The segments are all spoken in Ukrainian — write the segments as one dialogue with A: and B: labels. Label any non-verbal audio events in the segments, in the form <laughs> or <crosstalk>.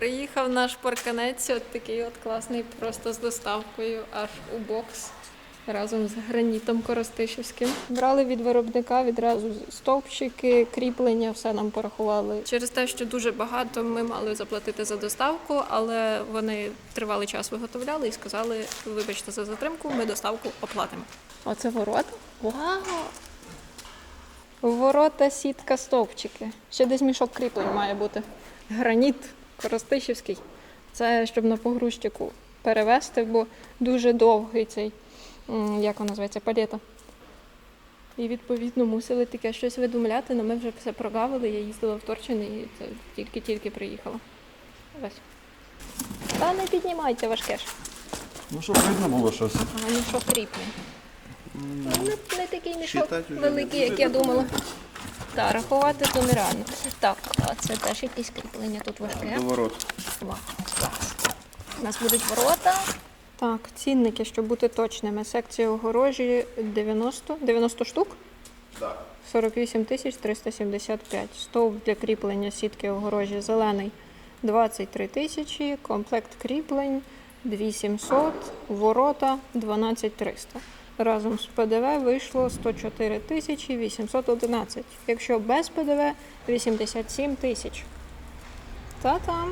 A: Приїхав наш парканець, от такий от класний, просто з доставкою аж у бокс. Разом з гранітом Коростишівським. Брали від виробника відразу стовпчики, кріплення, все нам порахували. Через те, що дуже багато ми мали заплатити за доставку, але вони тривалий час виготовляли і сказали: вибачте за затримку, ми доставку оплатимо. Оце ворота? Вау! Ворота, сітка, стовпчики. Ще десь мішок кріплень має бути. Граніт Коростишівський. Це щоб на погрузчику перевезти, бо дуже довгий цей, як вона називається, палета. І відповідно мусили таке щось видумляти, але ми вже все прогавили. Я їздила в Торчин і це тільки-тільки приїхала. Ось. Та не піднімайте важке ж.
B: Ну, щоб видно було щось.
A: А мішок кріпний. Ну, не, не такий мішок
B: уже
A: великий, як я думала. Так, рахувати то нереально. Так, а це теж якісь кріплення тут важке.
B: До ворот.
A: Клас. У нас будуть ворота. Так, цінники, щоб бути точними. Секція огорожі 90, 90 штук.
B: Так.
A: 48 тисяч 375. Стовп для кріплення сітки огорожі зелений 23 тисячі. Комплект кріплень 2700. Ворота 12 300. Разом з ПДВ вийшло 104 тисячі 811. Якщо без ПДВ 87 тисяч. Та там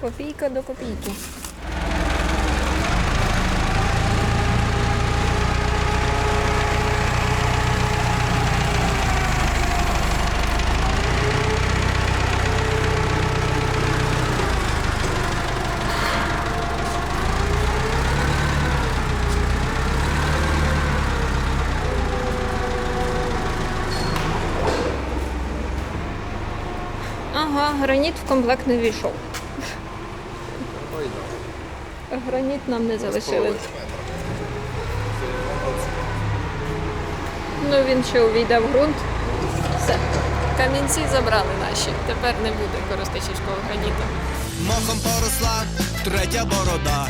A: копійка до копійки. Ага, граніт в комплект не війшов. Граніт нам не залишили. Ну він ще увійде в ґрунт. Все. Камінці забрали наші. Тепер не буде користичівського граніту.
C: Мохом поросла третя борода.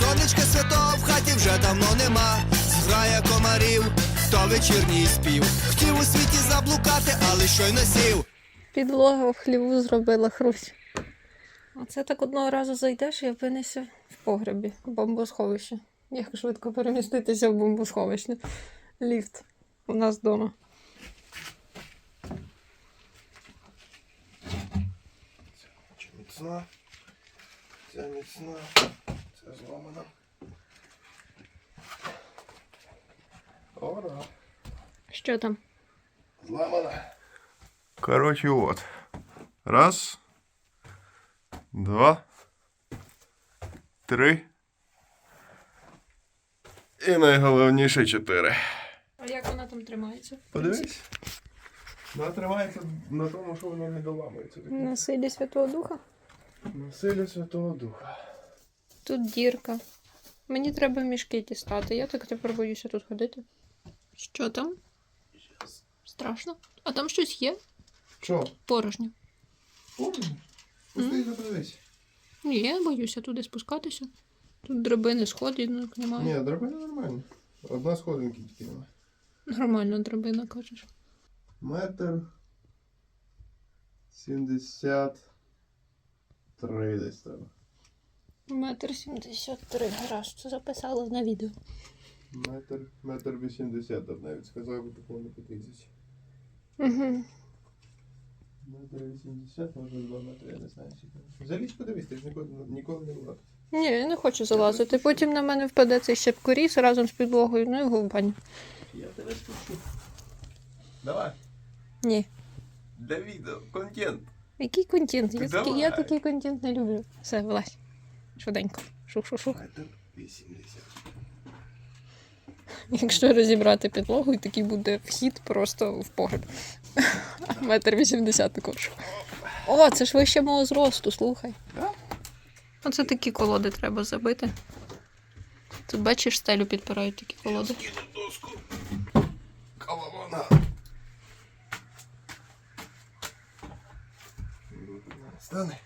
C: Сонечка святого в хаті вже давно нема. Зграє комарів, то вечірній спів. Хотів у світі заблукати, але щойно сів.
A: Підлога в хліву зробила хрусь. Оце так одного разу зайдеш і опинишся в погребі, в бомбосховище. Як швидко переміститися в бомбосховище. Ліфт у нас вдома.
B: Ця міцна. Ця міцна. Ця зламана. Ора.
A: Що там?
B: Зламана. Короче, от. Раз. Два. Три. І найголовніше чотири.
A: А як вона там тримається?
B: Подивись. Вона тримається на тому, що воно не доламується.
A: На силі Святого Духа.
B: На силі Святого Духа.
A: Тут дірка. Мені треба мішки дістати. Я так тепер боюся тут ходити. Що там? Страшно. А там щось є?
B: Що?
A: Порожньо.
B: Помню? Пусти подивись.
A: Ні, я боюся туди спускатися. Тут драбини, сходинок немає.
B: Ні, драбина нормально. Одна сходинки тільки немає.
A: Нормально драбина, кажеш.
B: Метр. Сімдесят. Три десь там.
A: Метр сімдесят три. Гаразд, це записала на відео.
B: Метр. Метр вісімдесят, я б навіть сказав, бо такого не потисяч.
A: Угу.
B: Метр вісімдесят, може два метри, я не знаю. скільки. Залізь подивись, ти ж ніколи, ніколи не була.
A: Ні, я не хочу залазити. Потім на мене впаде цей щепкоріз разом з підлогою, ну в баню.
B: Я тебе спущу. Давай.
A: Ні.
B: Для відео, контент.
A: Який контент? Я,
B: Ти
A: такий, я
B: давай.
A: такий контент не люблю. Все, вилазь. Швиденько. Шух-шух-шух.
B: Метр вісімдесят.
A: Якщо розібрати підлогу, і такий буде вхід просто в погреб. Метр вісімдесят також. О, це ж вище мого зросту, слухай. Оце такі колоди треба забити. Тут бачиш, стелю підпирають такі колоди.
B: Доску. Колована. Стане.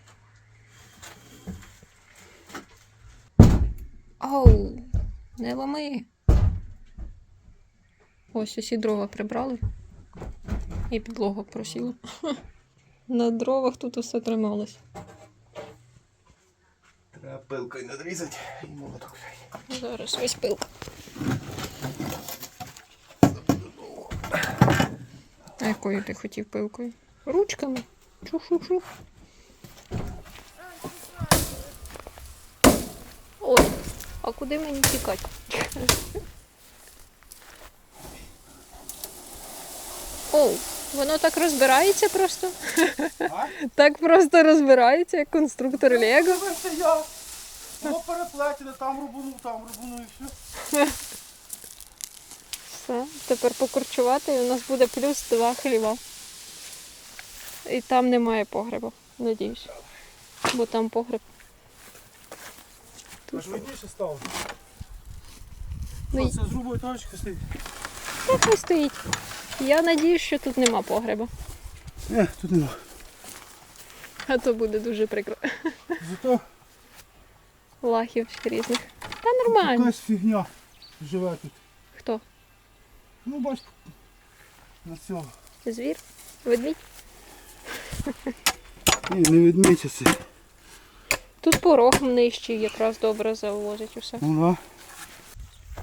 A: Оу, не ломи. Ось усі дрова прибрали. І підлога просіла. <laughs> На дровах тут усе трималось.
B: Треба пилкою надрізати і молоток.
A: Зараз ось пилка. А якою ти хотів пилкою? Ручками. Чух-чух-чух. Ой, а куди мені тікати? <laughs> Оу, воно так розбирається просто. Так просто розбирається, як конструктор Лего.
D: Дивися я. Воно переплетене, там рубанув, там рубанув і все.
A: Все, тепер покурчувати і у нас буде плюс два хліба. І там немає погреба, надіюсь. Бо там погреб.
D: Аж видніше стало.
A: Ну,
D: Це з грубої точки стоїть.
A: Так хай стоїть. Я надіюсь, що тут нема погреба.
D: Ні, тут нема.
A: А то буде дуже прикро.
D: Зато
A: Лахів різних. Та нормально.
D: якась фігня живе тут.
A: Хто?
D: Ну бач, на цього.
A: Звір? Ведмідь?
D: Ні, не відмічся це.
A: Тут порог нижчий, якраз добре завозить усе.
D: Ну да.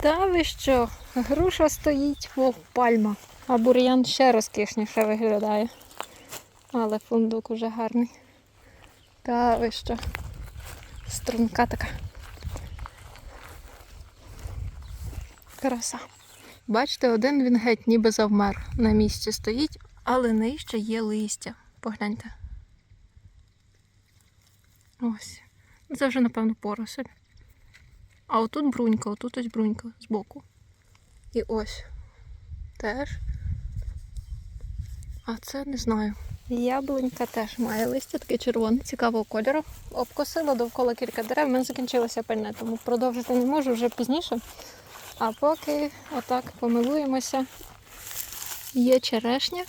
A: Та ви що? Груша стоїть, мов пальма. А бур'ян ще розкішніше виглядає. Але фундук уже гарний. Та ви що? Струнка така. Краса. Бачите, один він геть ніби завмер. На місці стоїть, але нижче є листя. Погляньте. Ось. Це вже, напевно, поросель. А отут брунька, отут ось брунька збоку. І ось теж. А це не знаю. Яблунька теж має листя, таке червоне, цікавого кольору. Обкосила довкола кілька дерев, в мене закінчилося пальне, тому продовжити не можу вже пізніше. А поки отак помилуємося. Є черешня.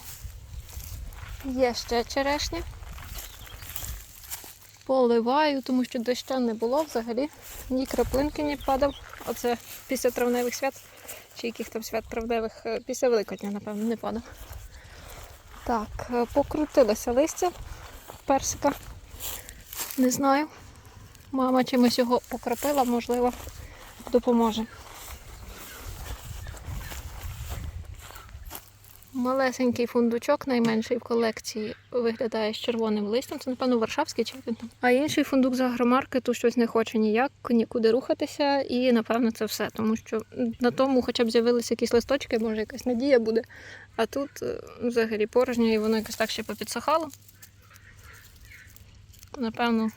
A: Є ще черешня. Поливаю, тому що доща не було взагалі. Ні краплинки не падав. Оце після травневих свят, чи яких там свят травневих, е, після Великодня, напевно, не падав. Так, е, покрутилося листя персика. Не знаю. Мама чимось його покропила, можливо, допоможе. Малесенький фундучок, найменший в колекції, виглядає з червоним листям. Це, напевно, варшавський чи він там. А інший фундук з агромаркету щось не хоче ніяк, нікуди рухатися, і напевно це все. Тому що на тому хоча б з'явилися якісь листочки, може якась надія буде. А тут е, взагалі порожньо, і воно якось так ще попідсохало. Напевно,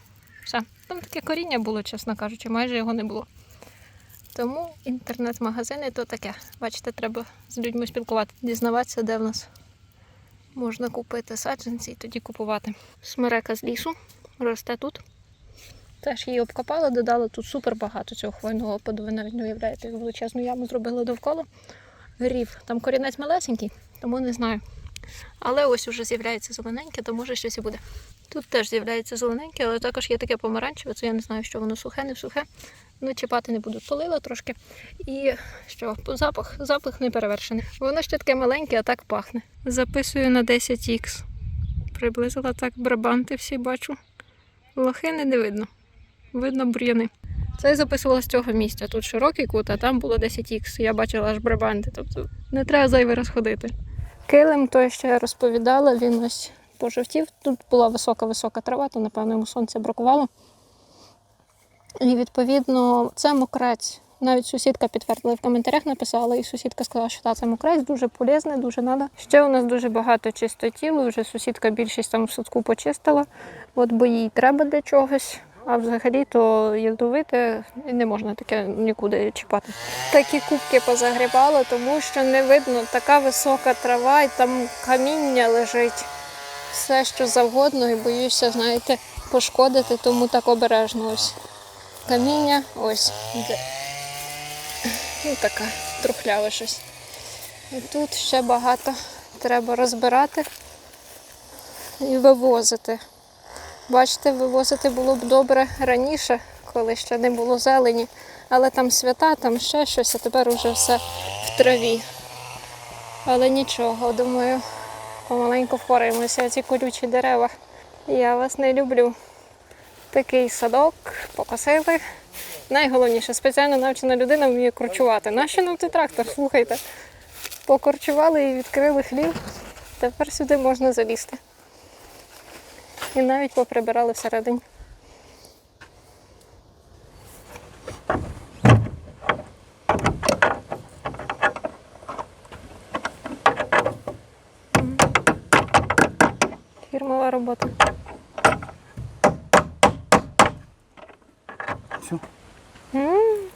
A: все. Там таке коріння було, чесно кажучи, майже його не було. Тому інтернет-магазини то таке. Бачите, треба з людьми спілкуватися, дізнаватися, де в нас можна купити саджанці і тоді купувати. Смерека з лісу росте тут. Теж її обкопали, додали тут супер багато цього хвойного опаду. Ви навіть не уявляєте, як величезну яму зробили довкола. Грів. Там корінець малесенький, тому не знаю. Але ось уже з'являється зелененьке, то може щось і буде. Тут теж з'являється зелененьке, але також є таке помаранчеве, це я не знаю, що воно сухе, не сухе. Ну, чіпати не буду. Полила трошки. І що, запах, запах не перевершений. Воно ще таке маленьке, а так пахне. Записую на 10х. Приблизила так брабанти всі бачу. Лохини не видно. Видно бур'яни. Це я записувала з цього місця. Тут широкий кут, а там було 10х. Я бачила аж брабанти. Тобто не треба зайвий раз ходити. Килим, що я розповідала, він ось пожовтів. Тут була висока-висока трава, то, напевно, йому сонце бракувало. І відповідно це мокрець. Навіть сусідка підтвердила в коментарях, написала, і сусідка сказала, що та, це мокрець, дуже полезний, дуже надо. Ще у нас дуже багато чистотілу, вже сусідка більшість там в садку почистила, от бо їй треба для чогось. А взагалі то ядовите не можна таке нікуди чіпати. Такі кубки позагрібала, тому що не видно така висока трава, і там каміння лежить. Все, що завгодно, і боюся, знаєте, пошкодити, тому так обережно ось каміння, ось. Ну, така трухляве щось. І тут ще багато треба розбирати і вивозити. Бачите, вивозити було б добре раніше, коли ще не було зелені, але там свята, там ще щось, а тепер уже все в траві. Але нічого, думаю, помаленьку впораємося ці колючі дерева. Я вас не люблю. Такий садок, покосили. Найголовніше, спеціально навчена людина вміє корчувати. Нащо нам цей трактор? Слухайте. Покорчували і відкрили хлів. Тепер сюди можна залізти. І навіть поприбирали всередині. Фірмова робота.
D: Все.
A: М.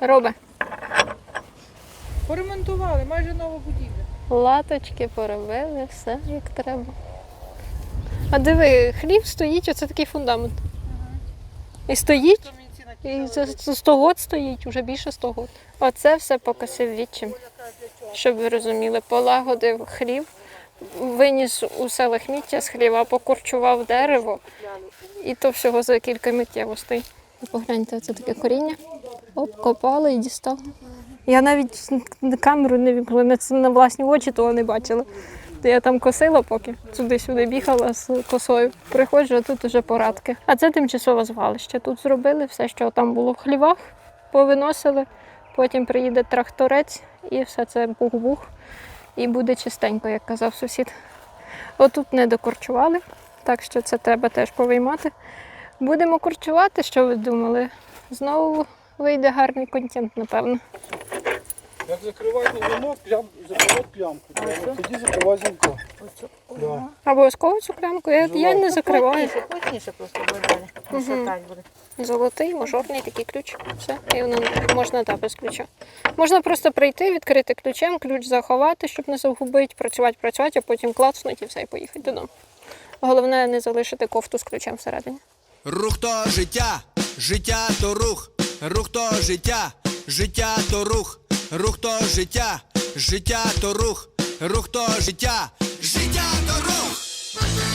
A: Робе.
E: Поремонтували, майже нова будівля.
A: Латочки поробили, все як треба. А диви, хліб стоїть, оце такий фундамент. І стоїть, і це 100 год стоїть, уже більше 100 год. Оце все покосив відчим. Щоб ви розуміли, полагодив хлів, виніс усе лахміття з хліва, покорчував дерево, і то всього за кілька миттєвостей. Погляньте, це таке коріння. Обкопали і дістали. Я навіть камеру не вімкнула, на власні очі того не бачила. Я там косила, поки сюди-сюди бігала з косою. Приходжу, а тут уже порадки. А це тимчасове звалище. Тут зробили все, що там було в хлівах, повиносили. Потім приїде тракторець і все це бух-бух. І буде чистенько, як казав сусід. Отут не докорчували, так що це треба теж повиймати. Будемо корчувати, що ви думали? Знову вийде гарний контент, напевно.
D: Як закривати замок, плям, закривати плямку. Треба. Тоді закривати замка. Да.
A: Обов'язково цю клямку. Я, я не закриваю.
E: Плотніше, плотніше просто буде буде.
A: Золотий, мажорний такий ключ. Все, і воно можна да, без ключа. Можна просто прийти, відкрити ключем, ключ заховати, щоб не загубити, працювати, працювати, а потім клацнути і все, і поїхати додому. Головне не залишити кофту з ключем всередині.
C: Рух то життя, життя то рух, рух то життя, життя то рух, рух то життя, життя то рух, рух то життя, життя то рух.